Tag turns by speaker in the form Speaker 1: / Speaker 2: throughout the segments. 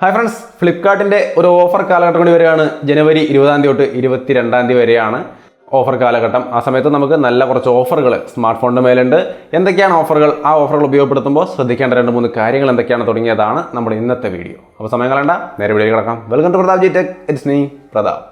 Speaker 1: Hi friends ഫ്ലിപ്കാർട്ടിന്റെ ഒരു offer കാലഘട്ടം കൂടി വരികയാണ്. ജനുവരി ഇരുപതാം തീയതി തൊട്ട് ഇരുപത്തി രണ്ടാം തീയതി വരെയാണ് ഓഫർ കാലഘട്ടം. ആ സമയത്ത് നമുക്ക് നല്ല കുറച്ച് ഓഫറുകൾ സ്മാർട്ട് ഫോണിന്റെ മേലുണ്ട്. എന്തൊക്കെയാണ് ഓഫറുകൾ ആ ഓഫറുകൾ ഉപയോഗപ്പെടുത്തുമ്പോൾ ശ്രദ്ധിക്കേണ്ട രണ്ട് മൂന്ന് കാര്യങ്ങൾ എന്തൊക്കെയാണ് തുടങ്ങിയതാണ് നമ്മുടെ ഇന്നത്തെ വീഡിയോ. അപ്പോൾ സമയം കളണ്ട നേരെ വീഡിയോ കിടക്കാം. Welcome to Pratap G tech it's me Pratap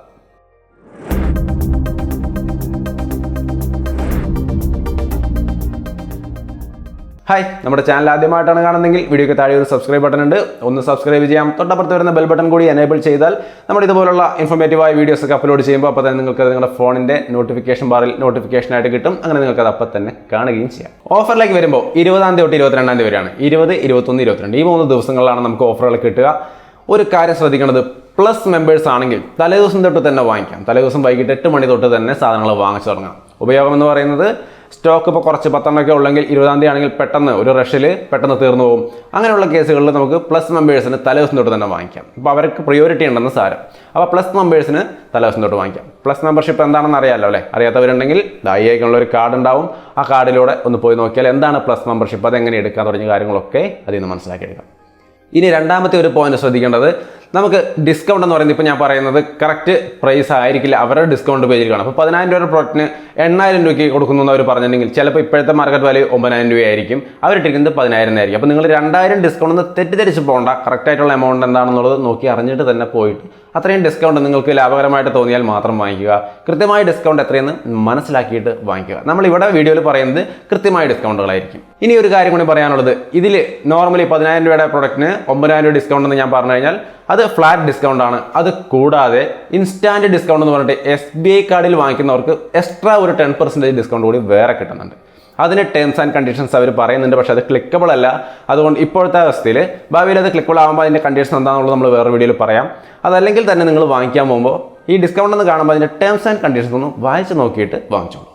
Speaker 1: hi നമ്മുടെ ചാനൽ ആദ്യമായിട്ടാണ് കാണുന്നതെങ്കിൽ വീഡിയോയ്ക്ക് താഴെ ഒരു സബ്സ്ക്രൈബ് ബട്ടൺ ഉണ്ട്. ഒന്ന് സബ്സ്ക്രൈബ് ചെയ്യാം. തൊട്ടപ്പുറത്ത് വരുന്ന ബെൽ ബട്ടൺ കൂടി എനേബിൾ ചെയ്താൽ നമ്മൾ ഇതുപോലുള്ള ഇൻഫോർമേറ്റീവായ വീഡിയോസ് ഒക്കെ അപ്ലോഡ് ചെയ്യുമ്പോൾ അപ്പോൾ തന്നെ നിങ്ങൾക്ക് നിങ്ങളുടെ ഫോണിന്റെ നോട്ടിഫിക്കേഷൻ ബാറിൽ നോട്ടിഫിക്കേഷൻ ആയിട്ട് കിട്ടും. അങ്ങനെ നിങ്ങൾക്ക് അത് അപ്പം തന്നെ കാണുകയും ചെയ്യാം. ഓഫറിലേക്ക് വരുമ്പോൾ ഇരുപതാം തീയതി തൊട്ട് ഇരുപത്തിരണ്ടാം തീയതി വരെയാണ്. ഇരുപത് ഇരുപത്തൊന്ന് ഇരുപത്തിരണ്ട്. ഈ മൂന്ന് ദിവസങ്ങളിലാണ് നമുക്ക് ഓഫറുകൾ കിട്ടുക. ഒരു കാര്യം ശ്രദ്ധിക്കേണ്ടത് പ്ലസ് മെമ്പേഴ്സ് ആണെങ്കിൽ തലേദിവസം തൊട്ട് തന്നെ വാങ്ങിക്കാം. തലേദിവസം വൈകിട്ട് എട്ട് മണി തൊട്ട് തന്നെ സാധനങ്ങൾ വാങ്ങിച്ചു തുടങ്ങാം ഉപയോഗം എന്ന് പറയുന്നത് സ്റ്റോക്ക് ഇപ്പോൾ കുറച്ച് പത്തെണ്ണമൊക്കെ ഉള്ളെങ്കിൽ ഇരുപതാം തീയതി ആണെങ്കിൽ പെട്ടെന്ന് ഒരു റഷിൽ പെട്ടെന്ന് തീർന്നു പോകും. അങ്ങനെയുള്ള കേസുകളിൽ നമുക്ക് പ്ലസ് മെമ്പേഴ്സിന് തലേദിവസം തൊട്ട് തന്നെ വാങ്ങിക്കാം. അപ്പോൾ അവർക്ക് പ്രയോറിറ്റി ഉണ്ടെന്ന് സാരം. അപ്പോൾ പ്ലസ് മെമ്പേഴ്സിന് തലേദിവസം തൊട്ട് വാങ്ങിക്കാം. പ്ലസ് മെമ്പർഷിപ്പ് എന്താണെന്ന് അറിയാമല്ലോ അല്ലേ? അറിയാത്തവരുണ്ടെങ്കിൽ ദായിക്കുള്ള ഒരു കാർഡ് ഉണ്ടാവും. ആ കാർഡിലൂടെ ഒന്ന് പോയി നോക്കിയാൽ എന്താണ് പ്ലസ് മെമ്പർഷിപ്പ് അതെങ്ങനെ എടുക്കാൻ തുടങ്ങിയ കാര്യങ്ങളൊക്കെ അതിൽ നിന്ന് മനസ്സിലാക്കിയെടുക്കാം. ഇനി രണ്ടാമത്തെ ഒരു പോയിന്റ് ശ്രദ്ധിക്കേണ്ടത് നമുക്ക് ഡിസ്കൗണ്ട് എന്ന് പറയുന്നത് ഇപ്പോൾ ഞാൻ പറയുന്നത് കറക്റ്റ് പ്രൈസ് ആയിരിക്കില്ല. അവരുടെ ഡിസ്കൗണ്ട് പേജിൽ കാണും. അപ്പോൾ പതിനായിരം രൂപയുടെ പ്രോഡക്റ്റിന് എണ്ണായിരം രൂപയ്ക്ക് കൊടുക്കുന്നു എന്ന് അവർ പറഞ്ഞിട്ടുണ്ടെങ്കിൽ ചിലപ്പോൾ ഇപ്പോഴത്തെ മാർക്കറ്റ് വാല്യൂ ഒമ്പതിനായിരം രൂപയായിരിക്കും. അവരിട്ടിരിക്കുന്നത് പതിനായിരം ആയിരിക്കും. അപ്പോൾ നിങ്ങൾ രണ്ടായിരം ഡിസ്കൗണ്ട് ഒന്ന് തെറ്റിദ്ധരിച്ച് പോകണ്ട. കറക്റ്റായിട്ടുള്ള എമൗണ്ട് എന്താണെന്നുള്ളത് നോക്കി അറിഞ്ഞിട്ട് തന്നെ പോയിട്ട് അത്രയും ഡിസ്കൗണ്ട് നിങ്ങൾക്ക് ലാഭകരമായിട്ട് തോന്നിയാൽ മാത്രം വാങ്ങിക്കുക. കൃത്യമായ ഡിസ്കൗണ്ട് എത്രയെന്ന് മനസ്സിലാക്കിയിട്ട് വാങ്ങിക്കുക. നമ്മൾ ഇവിടെ വീഡിയോയിൽ പറയുന്നത് കൃത്യമായ ഡിസ്കൗണ്ടുകളായിരിക്കും ഇനി ഒരു കാര്യം കൂടി പറയാനുള്ളത്. ഇതിൽ നോർമലി പതിനായിരം രൂപയുടെ പ്രൊഡക്റ്റിന് ഒമ്പതിനായിരം രൂപ ഡിസ്കൗണ്ട് എന്ന് ഞാൻ പറഞ്ഞു കഴിഞ്ഞാൽ അത് ഫ്ലാറ്റ് ഡിസ്കൗണ്ട് ആണ്. അത് കൂടാതെ ഇൻസ്റ്റാന്റ് ഡിസ്കൗണ്ട് എന്ന് പറഞ്ഞിട്ട് എസ് ബി ഐ കാർഡിൽ വാങ്ങിക്കുന്നവർക്ക് എക്സ്ട്രാ ഒരു ടെൻ പെർസെന്റേജ് ഡിസ്കൗണ്ട് കൂടി വേറെ കിട്ടുന്നുണ്ട്. അതിന് ടേംസ് ആൻഡ് കണ്ടീഷൻസ് അവർ പറയുന്നുണ്ട്. പക്ഷേ അത് ക്ലിക്കബിൾ അല്ല. അതുകൊണ്ട് ഇപ്പോഴത്തെ അവസ്ഥയിൽ ഭാവിയിൽ അത് ക്ലിക്കബിൾ ആകുമ്പോൾ അതിന്റെ കണ്ടീഷൻ എന്താണെന്നുള്ളത് നമ്മൾ വേറെ വീഡിയോയിൽ പറയാം. അതല്ലെങ്കിൽ തന്നെ നിങ്ങൾ വാങ്ങിക്കാൻ പോകുമ്പോൾ ഈ ഡിസ്കൗണ്ട് എന്ന് കാണുമ്പോൾ അതിന്റെ ടേംസ് ആൻഡ് കണ്ടീഷൻസ് ഒന്ന് വായിച്ച് നോക്കിയിട്ട് വാങ്ങിച്ചോളൂ.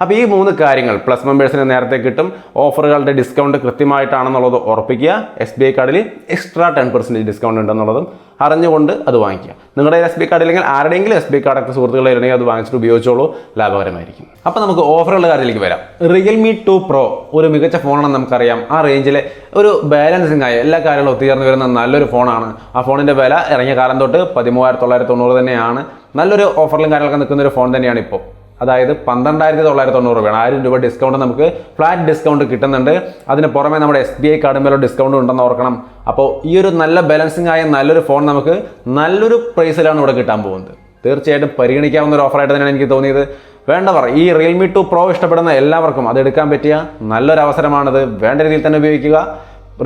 Speaker 1: അപ്പോൾ ഈ മൂന്ന് കാര്യങ്ങൾ പ്ലസ് മെമ്പേഴ്സിന് നേരത്തെ കിട്ടും. ഓഫറുകളുടെ ഡിസ്കൗണ്ട് കൃത്യമായിട്ടാണെന്നുള്ളത് ഉറപ്പിക്കുക. എസ് ബി ഐ കാർഡിൽ എക്സ്ട്രാ ടെൻ പെർസെന്റേജ് ഡിസ്കൗണ്ട് ഉണ്ടെന്നുള്ളതും അറിഞ്ഞുകൊണ്ട് അത് വാങ്ങിക്കുക. നിങ്ങളുടെ എസ് ബി കാർഡ് ഇല്ലെങ്കിൽ ആരുടെയെങ്കിലും എസ് ബി കാർഡൊക്കെ ഇല്ലെങ്കിൽ അത് വാങ്ങിച്ചിട്ട് ഉപയോഗിച്ചോളൂ. ലാഭകരമായിരിക്കും. അപ്പോൾ നമുക്ക് ഓഫറുള്ള കാര്യത്തിലേക്ക് വരാം. റിയൽമി ടു പ്രോ ഒരു മികച്ച ഫോണാണെന്ന് നമുക്കറിയാം. ആ റേഞ്ചിലെ ഒരു ബാലൻസിങ് ആയ എല്ലാ കാര്യങ്ങളും ഒത്തുചേർന്ന് വരുന്ന നല്ലൊരു ഫോണാണ്. ആ ഫോണിന്റെ വില ഇറങ്ങിയ കാലം തൊട്ട് പതിമൂവായിരത്തി തൊള്ളായിരത്തി തൊണ്ണൂറ് തന്നെയാണ്. നല്ലൊരു ഓഫറിലും കാര്യങ്ങളൊക്കെ നിൽക്കുന്ന ഒരു ഫോൺ തന്നെയാണ് ഇപ്പോൾ. അതായത് പന്ത്രണ്ടായിരത്തി തൊള്ളായിരത്തി തൊണ്ണൂറ് രൂപയാണ്. ആയിരം രൂപ ഡിസ്കൗണ്ട് നമുക്ക് ഫ്ലാറ്റ് ഡിസ്കൗണ്ട് കിട്ടുന്നുണ്ട്. അതിന് പുറമെ നമ്മുടെ എസ് ബി ഐ കാർഡുമേലോ ഡിസ്കൗണ്ട് ഉണ്ടെന്ന് ഓർക്കണം. അപ്പോൾ ഈ ഒരു നല്ല ബാലൻസിങ് ആയ നല്ലൊരു ഫോൺ നമുക്ക് നല്ലൊരു പ്രൈസിലാണ് ഇവിടെ കിട്ടാൻ പോകുന്നത്. തീർച്ചയായിട്ടും പരിഗണിക്കാവുന്ന ഒരു ഓഫറായിട്ട് തന്നെയാണ് എനിക്ക് തോന്നിയത്. വേണ്ടവർ ഈ റിയൽമി ടു പ്രോ ഇഷ്ടപ്പെടുന്ന എല്ലാവർക്കും അത് എടുക്കാൻ പറ്റിയ നല്ലൊരു അവസരമാണത്. വേണ്ട രീതിയിൽ തന്നെ ഉപയോഗിക്കുക.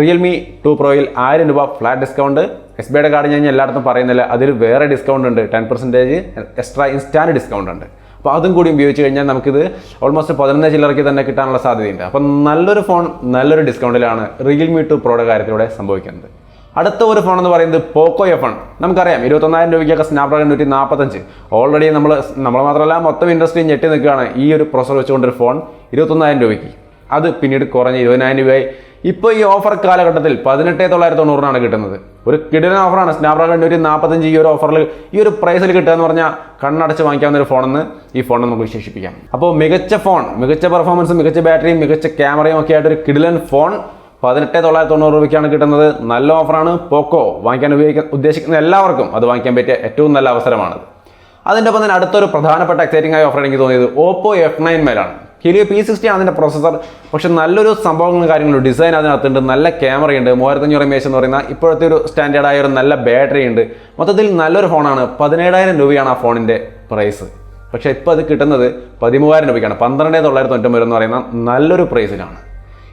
Speaker 1: റിയൽമി ടു പ്രോയിൽ ആയിരം രൂപ ഫ്ലാറ്റ് ഡിസ്കൗണ്ട് എസ് ബി ഐയുടെ കാർഡ് ഞാൻ എല്ലായിടത്തും പറയുന്നില്ല. അതിൽ വേറെ ഡിസ്കൗണ്ട് ഉണ്ട്. Ten percentage extra instant discount ഉണ്ട്. അപ്പോൾ അതും കൂടി ഉപയോഗിച്ച് കഴിഞ്ഞാൽ നമുക്കിത് ഓൾമോസ്റ്റ് പതിനൊന്ന് ചില്ലറയ്ക്ക് തന്നെ കിട്ടാനുള്ള സാധ്യതയുണ്ട്. അപ്പം നല്ലൊരു ഫോൺ നല്ലൊരു ഡിസ്കൗണ്ടിലാണ് റിയൽമി ടു പ്രോയുടെ കാര്യത്തിലൂടെ സംഭവിക്കുന്നത്. അടുത്ത ഒരു ഫോൺ എന്ന് പറയുന്നത് പോക്കോ എഫ് നമുക്കറിയാം ഇരുപത്തൊന്നായിരം രൂപയ്ക്കൊക്കെ സ്നാപ്ഡ്രാഗൺ നൂറ്റി നാൽപ്പത്തഞ്ച് ഓൾറെഡി നമ്മൾ നമ്മൾ മാത്രമല്ല മൊത്തം ഇൻഡസ്ട്രി ഞെട്ടി നിൽക്കുകയാണ് ഈ ഒരു പ്രൊസർ വെച്ചുകൊണ്ടൊരു ഫോൺ ഇരുപത്തൊന്നായിരം രൂപയ്ക്ക്. അത് പിന്നീട് കുറഞ്ഞ് ഇരുപതിനായിരം രൂപയായി. ഇപ്പോൾ ഈ ഓഫർ കാലഘട്ടത്തിൽ പതിനെട്ട് തൊള്ളായിരത്തി തൊണ്ണൂറിനാണ് കിട്ടുന്നത്. ഒരു കിടിലൻ ഓഫറാണ് സ്നാപ്ഡ്രാഗൺ ഒരു നാൽപ്പത്തഞ്ച് ഈ ഒരു ഓഫറിൽ ഈ ഒരു പ്രൈസിൽ കിട്ടുക എന്ന് പറഞ്ഞാൽ കണ്ണടച്ച് വാങ്ങിക്കാവുന്ന ഒരു ഫോണെന്ന് ഈ ഫോൺ നമുക്ക് വിശേഷിപ്പിക്കാം. അപ്പോൾ മികച്ച ഫോൺ മികച്ച പെർഫോമൻസും മികച്ച ബാറ്ററിയും മികച്ച ക്യാമറയും ഒക്കെ ആയിട്ട് ഒരു കിടിലൻ ഫോൺ പതിനെട്ട് തൊള്ളായിരത്തി തൊണ്ണൂറ് രൂപയ്ക്കാണ് കിട്ടുന്നത്. നല്ല ഓഫറാണ് പോക്കോ വാങ്ങിക്കാൻ ഉപയോഗിക്കാൻ ഉദ്ദേശിക്കുന്ന എല്ലാവർക്കും അത് വാങ്ങിക്കാൻ പറ്റിയ ഏറ്റവും നല്ല അവസരമാണ് അതിന്റെ ഒപ്പം തന്നെ അടുത്തൊരു പ്രധാനപ്പെട്ട എക്സൈറ്റിംഗ് ആയ ഓഫർ എനിക്ക് തോന്നിയത് ഓപ്പോ എഫ് നയൻ മേലാണ്. ഹീലിയോ പി സിക്സ്റ്റി ആണ് അതിന്റെ പ്രോസസർ പക്ഷെ നല്ലൊരു സംഭവങ്ങളും കാര്യങ്ങളും ഡിസൈൻ അതിനകത്തുണ്ട്. നല്ല ക്യാമറയുണ്ട് മൂവായിരത്തഞ്ഞൂറ് എം എന്ന് പറയുന്ന ഇപ്പോഴത്തെ ഒരു സ്റ്റാൻഡേർഡായ ഒരു നല്ല ബാറ്ററി ഉണ്ട്. മൊത്തത്തിൽ നല്ലൊരു ഫോണാണ് പതിനേഴായിരം രൂപയാണ് ആ ഫോണിന്റെ പ്രൈസ് പക്ഷേ ഇപ്പോൾ അത് കിട്ടുന്നത് പതിമൂവായിരം രൂപയ്ക്കാണ്. പന്ത്രണ്ട് തൊള്ളായിരത്തി തൊണ്ണൂറ്റൊമ്പത് എന്ന് പറയുന്ന നല്ലൊരു പ്രൈസിലാണ്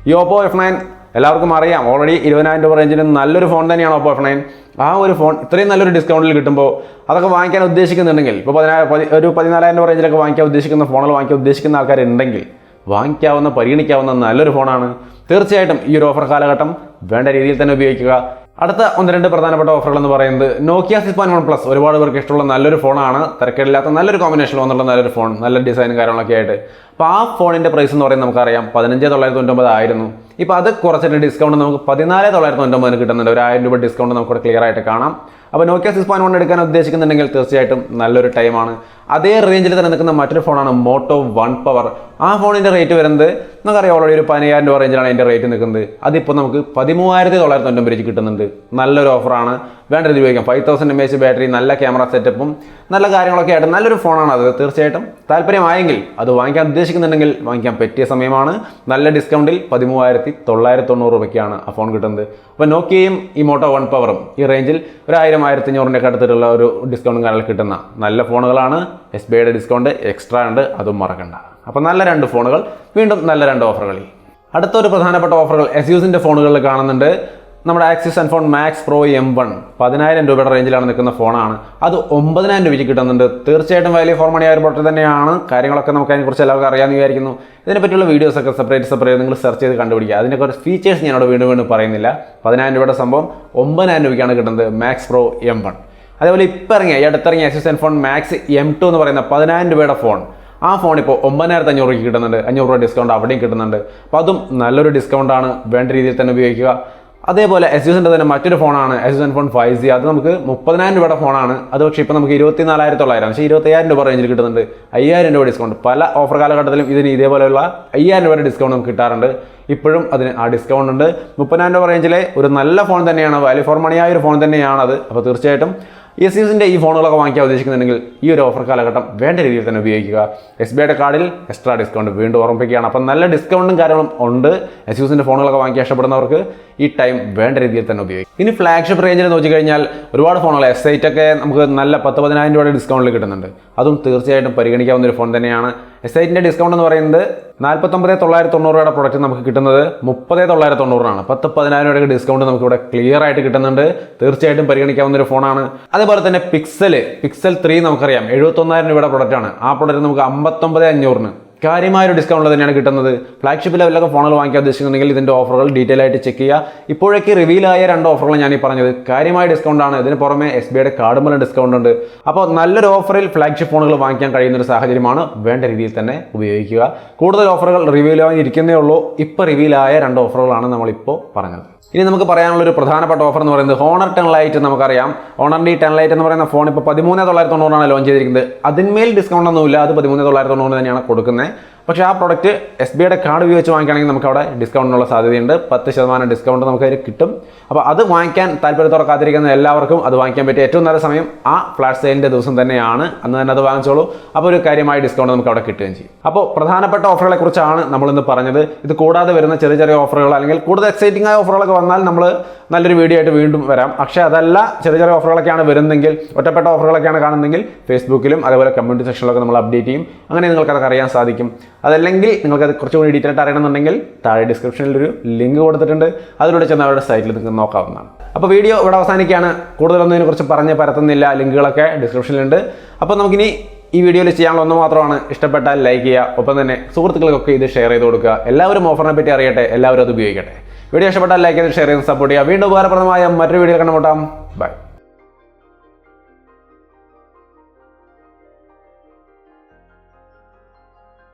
Speaker 1: ഈ ഓപ്പോ എഫ് നയൻ എല്ലാവർക്കും അറിയാം. ഓൾറെഡി ഇരുപതിനായിരം രൂപ റേഞ്ചിന് നല്ലൊരു ഫോൺ തന്നെയാണ് ഓപ്പോ എഫ് നയൻ ആ ഒരു ഫോൺ ഇത്രയും നല്ലൊരു ഡിസ്കൗണ്ടിൽ കിട്ടുമ്പോൾ അതൊക്കെ വാങ്ങിക്കാൻ ഉദ്ദേശിക്കുന്നുണ്ടെങ്കിൽ ഇപ്പോൾ പതിനായിരം പതി- ഒരു പതിനാലായിരം രൂപ റേഞ്ചിലൊക്കെ വാങ്ങിക്കാൻ ഉദ്ദേശിക്കുന്ന ഫോണുകൾ വാങ്ങിക്കാൻ ഉദ്ദേശിക്കുന്ന ആൾക്കാരുണ്ടെങ്കിൽ വാങ്ങിക്കാവുന്ന പരിഗണിക്കാവുന്ന നല്ലൊരു ഫോണാണ് തീർച്ചയായിട്ടും ഈ ഒരു ഓഫർ കാലഘട്ടം വേണ്ട രീതിയിൽ തന്നെ ഉപയോഗിക്കുക. അടുത്ത ഒന്ന് രണ്ട് പ്രധാനപ്പെട്ട ഓഫറുകൾ എന്ന് പറയുന്നത് നോക്കിയ സിക്സ് വൺ പ്ലസ് ഒരുപാട് പേർക്ക് ഇഷ്ടമുള്ള നല്ലൊരു ഫോണാണ് തിരക്കേടില്ലാത്ത നല്ലൊരു കോമ്പിനേഷൻ വന്നുള്ള നല്ലൊരു ഫോൺ നല്ല ഡിസൈനും കാര്യങ്ങളൊക്കെ ആയിട്ട്. അപ്പോൾ ആ ഫോണിന്റെ പ്രൈസ് എന്ന് പറയുന്നത് നമുക്കറിയാം. പതിനഞ്ച് തൊള്ളായിരത്തി തൊണ്ണൂറ്റൊമ്പത് ആയിരുന്നു. ഇപ്പോൾ അത് കുറച്ചിട്ട് ഡിസ്കൗണ്ട് നമുക്ക് പതിനാല് തൊള്ളായിരത്തി തൊണ്ണൂറ്റൊമ്പതിന് കിട്ടുന്നുണ്ട്. ഒരു ആയിരം രൂപ ഡിസ്കൗണ്ട് നമുക്ക് ക്ലിയർ ആയിട്ട് കാണാം. അപ്പോൾ നോക്കിയ സിക്സ് പോയിന്റ് വൺ എടുക്കാൻ ഉദ്ദേശിക്കുന്നുണ്ടെങ്കിൽ തീർച്ചയായിട്ടും നല്ലൊരു ടൈമാണ് അതേ റേഞ്ചിൽ തന്നെ നിൽക്കുന്ന മറ്റൊരു ഫോണാണ് മോട്ടോ വൺ പവർ ആ ഫോണിന്റെ റേറ്റ് വരുന്നത് നമുക്കറിയാം ഓൾറെഡി ഒരു പതിനയ്യായിരം രൂപ റേഞ്ചിലാണ് അതിന്റെ റേറ്റ് നിൽക്കുന്നത്. അതിപ്പോൾ നമുക്ക് പതിമൂവായിരത്തി തൊള്ളായിരത്തി തൊണ്ണൂറ് രൂപയ്ക്ക് കിട്ടുന്നുണ്ട്. നല്ലൊരു ഓഫറാണ് വേണ്ട രീതി ഉപയോഗിക്കാം. Five thousand M H battery നല്ല ക്യാമറ സെറ്റപ്പും നല്ല കാര്യങ്ങളൊക്കെ ആയിട്ട് നല്ലൊരു ഫോണാണ് അത്. തീർച്ചയായിട്ടും താല്പര്യമായെങ്കിൽ അത് വാങ്ങിക്കാൻ ഉദ്ദേശിക്കുന്നുണ്ടെങ്കിൽ വാങ്ങിക്കാൻ പറ്റിയ സമയമാണ്. നല്ല ഡിസ്കൗണ്ടിൽ പതിമൂവായിരത്തി തൊള്ളായിരത്തി തൊണ്ണൂറ് രൂപയ്ക്കാണ് ആ ഫോൺ കിട്ടുന്നത്. അപ്പോൾ നോക്കിയയും ഈ മോട്ടോ വൺ പവറും ഈ റേഞ്ചിൽ ഒരു ആയിരം ആയിരത്തി അഞ്ഞൂറിന്റെ അടുത്തിട്ടുള്ള ഒരു ഡിസ്കൗണ്ടും കാര്യങ്ങൾ കിട്ടുന്ന നല്ല ഫോണുകളാണ്. എസ് ബി ഐയുടെ ഡിസ്കൗണ്ട് എക്സ്ട്രാ ഉണ്ട്. അതും മറക്കണ്ട. അപ്പോൾ നല്ല രണ്ട് ഫോണുകൾ. വീണ്ടും നല്ല രണ്ട് ഓഫറുകളിൽ അടുത്തൊരു പ്രധാനപ്പെട്ട ഓഫറുകൾ എസ് യൂസിന്റെ ഫോണുകളിൽ കാണുന്നുണ്ട്. നമ്മുടെ Asus ZenFone max pro M one പതിനായിരം രൂപയുടെ റേഞ്ചിലാണ് നിൽക്കുന്ന ഫോണാണ്. അത് ഒമ്പതിനായിരം രൂപയ്ക്ക് കിട്ടുന്നുണ്ട്. തീർച്ചയായിട്ടും വാല്യൂ ഫോർ മണി ആയ ഒരു തന്നെയാണ്. കാര്യങ്ങളൊക്കെ നമുക്ക് അതിനെക്കുറിച്ച് എല്ലാവർക്കും അറിയാമെന്ന് വിചാരിക്കുന്നു. ഇതിനെപ്പറ്റിയുള്ള വീഡിയോസ് ഒക്കെ സെപ്പറേറ്റ് സെപ്പറേറ്റ് നിങ്ങൾ സെർച്ച് ചെയ്ത് കണ്ടുപിടിക്കുക. അതിന്റെ കുറച്ച് ഫീച്ചേഴ്സ് ഞാനവിടെ വീണ്ടും വീണ്ടും പറയുന്നില്ല. പതിനായിരം രൂപയുടെ സംഭവം ഒമ്പതിനായിരം രൂപയ്ക്കാണ് കിട്ടുന്നത് മാക്സ് പ്രോ എം വൺ. അതേപോലെ ഇപ്പം ഇറങ്ങിയ ഈ അടുത്തിറങ്ങിയ Asus ZenFone max M two എന്ന് പറയുന്ന പതിനായിരം രൂപയുടെ ഫോൺ. ആ ഫോൺ ഇപ്പോൾ ഒമ്പതിനായിരത്തി അഞ്ഞൂറ് രൂപയ്ക്ക് കിട്ടുന്നുണ്ട്. അഞ്ഞൂറ് രൂപ ഡിസ്കൗണ്ട് അവിടെയും കിട്ടുന്നുണ്ട്. അപ്പോൾ അതും നല്ലൊരു ഡിസ്കൗണ്ടാണ് വേണ്ട രീതിയിൽ തന്നെ ഉപയോഗിക്കുക. അതേപോലെ എസ് യുസിന്റെ തന്നെ മറ്റൊരു ഫോണാണ്. Asus ZenFone five G അത് നമുക്ക് മുപ്പതിനായിരം രൂപയുടെ ഫോണാണ്. അത് പക്ഷേ ഇപ്പോൾ നമുക്ക് ഇരുപത്തി നാലായിരത്തി തൊള്ളായിരം പക്ഷേ ഇരുപത്തയ്യായിരം രൂപ റേഞ്ചിൽ കിട്ടുന്നുണ്ട്. അയ്യായിരം രൂപ ഡിസ്കൗണ്ട് പല ഓഫർ കാലഘട്ടത്തിലും ഇതിന് ഇതേപോലെയുള്ള അയ്യായിരം രൂപയുടെ ഡിസ്കൗണ്ട് നമുക്ക് കിട്ടാറുണ്ട്. ഇപ്പോഴും അതിന് ആ ഡിസ്കൗണ്ട് ഉണ്ട്. മുപ്പതിനായിരം രൂപ റേഞ്ചിലെ ഒരു നല്ല ഫോൺ തന്നെയാണ്. വാല്യൂ ഫോർ മണിയായ ഒരു ഫോൺ തന്നെയാണത്. അപ്പോൾ തീർച്ചയായിട്ടും എസ് യുസിന്റെ ഈ ഫോണുകളൊക്കെ വാങ്ങിക്കാൻ ഉദ്ദേശിക്കുന്നുണ്ടെങ്കിൽ ഈ ഒരു ഓഫർ കാലഘട്ടം വേണ്ട രീതിയിൽ തന്നെ ഉപയോഗിക്കുക. എസ് ബി ഐയുടെ കാർഡിൽ എക്സ്ട്രാ ഡിസ്കൗണ്ട് വീണ്ടും ഓർമ്മിപ്പിക്കുകയാണ് അപ്പം നല്ല ഡിസ്കൗണ്ടും കാര്യങ്ങളും ഉണ്ട്. എസ് യുസിന്റെ ഫോണുകളൊക്കെ വാങ്ങിക്കാൻ ഇഷ്ടപ്പെടുന്നവർക്ക് ഈ ടൈം വേണ്ട രീതിയിൽ തന്നെ ഉപയോഗിക്കും. ഇനി ഫ്ലാഗ്ഷിപ്പ് റേഞ്ചിൽ നോക്കി കഴിഞ്ഞാൽ ഒരുപാട് ഫോണുകൾ എസ് ഐറ്റൊക്കെ നമുക്ക് നല്ല പത്ത് പതിനായിരം രൂപയുടെ ഡിസ്കൗണ്ടിൽ കിട്ടുന്നുണ്ട്. അതും തീർച്ചയായിട്ടും പരിഗണിക്കാവുന്ന ഒരു ഫോൺ തന്നെയാണ് എസ് ഐറ്റിന്റെ ഡിസ്കൗണ്ട് എന്ന് പറയുന്നത് നാൽപ്പത്തൊമ്പത് തൊള്ളായിരത്തി തൊണ്ണൂറ് രൂപയുടെ പ്രൊഡക്റ്റ് നമുക്ക് കിട്ടുന്നത് മുപ്പത് തൊള്ളായിരത്തി തൊണ്ണൂറാണ് പത്ത് പതിനായിരം രൂപയുടെ ഡിസ്കൗണ്ട് നമുക്ക് ഇവിടെ ക്ലിയർ ആയിട്ട് കിട്ടുന്നുണ്ട്. തീർച്ചയായിട്ടും പരിഗണിക്കാവുന്ന ഒരു ഫോണാണ് അതുപോലെ തന്നെ പിക്സൽ പിക്സൽ ത്രീ നമുക്കറിയാം. എഴുപത്തൊന്നായിരം രൂപയുടെ പ്രൊഡക്റ്റാണ് ആ പ്രൊഡക്റ്റ് നമുക്ക് അമ്പത്തൊമ്പത് അഞ്ഞൂറിന് കാര്യമായ ഒരു ഡിസ്കൗണ്ട് തന്നെയാണ് കിട്ടുന്നത്. ഫ്ലാഗ്ഷിപ്പ് ലെവലൊക്കെ ഫോണുകൾ വാങ്ങിക്കാൻ ഉദ്ദേശിക്കുന്നുണ്ടെങ്കിൽ ഇതിന്റെ ഓഫറുകൾ ഡീറ്റെയിൽ ആയിട്ട് ചെക്ക് ചെയ്യുക. ഇപ്പോഴേക്ക് റിവീൽ ആയ രണ്ട് ഓഫറുകൾ ഞാൻ ഈ പറഞ്ഞത്. കാര്യമായ ഡിസ്കൗണ്ട് ആണ്. ഇതിന് പുറമെ എസ് ബി ഐയുടെ കാർഡ് മൂലം ഡിസ്കൗണ്ട് ഉണ്ട്. അപ്പോൾ നല്ലൊരു ഓഫറിൽ ഫ്ലാഗ്ഷിപ്പ് ഫോണുകൾ വാങ്ങിക്കാൻ കഴിയുന്ന ഒരു സാഹചര്യമാണ് വേണ്ട രീതിയിൽ തന്നെ ഉപയോഗിക്കുക. കൂടുതൽ ഓഫറുകൾ റിവീൽ ആയിരിക്കുന്നേ ഉള്ളൂ. ഇപ്പോൾ റിവീൽ ആയ രണ്ട് ഓഫറുകളാണ് നമ്മളിപ്പോൾ പറഞ്ഞത്. ഇനി നമുക്ക് പറയാനുള്ള ഒരു പ്രധാനപ്പെട്ട ഓഫർ എന്ന് പറയുന്നത് ഹോണർ ടെൻ ലൈറ്റ് നമുക്കറിയാം. ഹോണറിന്റെ ഈ ടെൻ ലൈറ്റ് എന്ന് പറയുന്ന ഫോൺ ഇപ്പോൾ പതിമൂന്ന് തൊള്ളായിരത്തി തൊണ്ണൂറാണ് ലോഞ്ച് ചെയ്തിരിക്കുന്നത്. അതിന്മേൽ ഡിസ്കൗണ്ട് ഒന്നുമില്ല അത് പതിമൂന്ന് തൊള്ളായിരത്തി തൊണ്ണൂറ് തന്നെയാണ് കൊടുക്കുന്നത്. പക്ഷേ ആ പ്രോഡക്റ്റ് എസ് ബി ഐയുടെ കാർഡ് ഉപയോഗിച്ച് വാങ്ങിക്കുകയാണെങ്കിൽ നമുക്ക് അവിടെ ഡിസ്കൗണ്ടിനുള്ള സാധ്യതയുണ്ട്. പത്ത് ശതമാനം ഡിസ്കൗണ്ട് നമുക്ക് അതിൽ കിട്ടും. അപ്പോൾ അത് വാങ്ങിക്കാൻ താല്പര്യത്തോടെ കാത്തിരിക്കുന്ന എല്ലാവർക്കും അത് വാങ്ങിക്കാൻ പറ്റിയ ഏറ്റവും നല്ല സമയം ആ ഫ്ലാഷ് സെയിലിന്റെ ദിവസം തന്നെയാണ്. അന്ന് തന്നെ അത് വാങ്ങിച്ചോളൂ. അപ്പോൾ ഒരു കാര്യമായ ഡിസ്കൗണ്ട് നമുക്ക് അവിടെ കിട്ടുകയും ചെയ്യും. അപ്പോൾ പ്രധാനപ്പെട്ട ഓഫറുകളെ കുറിച്ചാണ് നമ്മളിന്ന് പറഞ്ഞത്. ഇത് കൂടാതെ വരുന്ന ചെറിയ ചെറിയ ഓഫറുകൾ അല്ലെങ്കിൽ കൂടുതൽ എക്സൈറ്റിംഗ് ആയ ഓഫറുകളൊക്കെ വന്നാൽ നമ്മൾ നല്ലൊരു വീഡിയോ ആയിട്ട് വീണ്ടും വരാം. പക്ഷേ അതല്ല ചെറിയ ചെറിയ ഓഫറുകളൊക്കെയാണ് വരുന്നെങ്കിൽ ഒറ്റപ്പെട്ട ഓഫറുകളൊക്കെയാണ് കാണുന്നെങ്കിൽ ഫേസ്ബുക്കിലും അതേപോലെ കമ്മ്യൂണിറ്റി സെക്ഷനിലൊക്കെ നമ്മൾ അപ്ഡേറ്റ് ചെയ്യും. അങ്ങനെ നിങ്ങൾക്ക് അതൊക്കെ അറിയാൻ സാധിക്കും. അതല്ലെങ്കിൽ നിങ്ങൾക്ക് അത് കുറച്ചുകൂടി ഡീറ്റെയിൽ ആയിട്ട് അറിയണമെന്നുണ്ടെങ്കിൽ താഴെ ഡിസ്ക്രിപ്ഷനിൽ ഒരു ലിങ്ക് കൊടുത്തിട്ടുണ്ട്. അതിലൂടെ ചെന്ന് അവരുടെ സൈറ്റിൽ നിങ്ങൾക്ക് നോക്കാവുന്നതാണ്. അപ്പോൾ വീഡിയോ ഇവിടെ അവസാനിക്കുകയാണ്. കൂടുതലൊന്നും ഇതിനെക്കുറിച്ച് പറഞ്ഞ് പരത്തുന്നില്ല. ലിങ്കുകളൊക്കെ ഡിസ്ക്രിപ്ഷനിലുണ്ട് അപ്പോൾ നമുക്കിനി ഈ വീഡിയോയിൽ ചെയ്യാനുള്ള ഒന്ന് മാത്രമാണ്. ഇഷ്ടപ്പെട്ടാൽ ലൈക്ക് ചെയ്യുക. ഒപ്പം തന്നെ സുഹൃത്തുക്കൾക്കൊക്കെ ഇത് ഷെയർ ചെയ്ത് കൊടുക്കുക. എല്ലാവരും ഓഫറിനെ പറ്റി അറിയട്ടെ. എല്ലാവരും അത് ഉപയോഗിക്കട്ടെ. വീഡിയോ ഇഷ്ടപ്പെട്ടാൽ ലൈക്ക് ചെയ്ത് ഷെയർ ചെയ്ത് സപ്പോർട്ട് ചെയ്യുക. വീണ്ടും ഉപകാരപ്രദമായ മറ്റൊരു വീഡിയോ കണ്ടുമുട്ടാം. ബൈ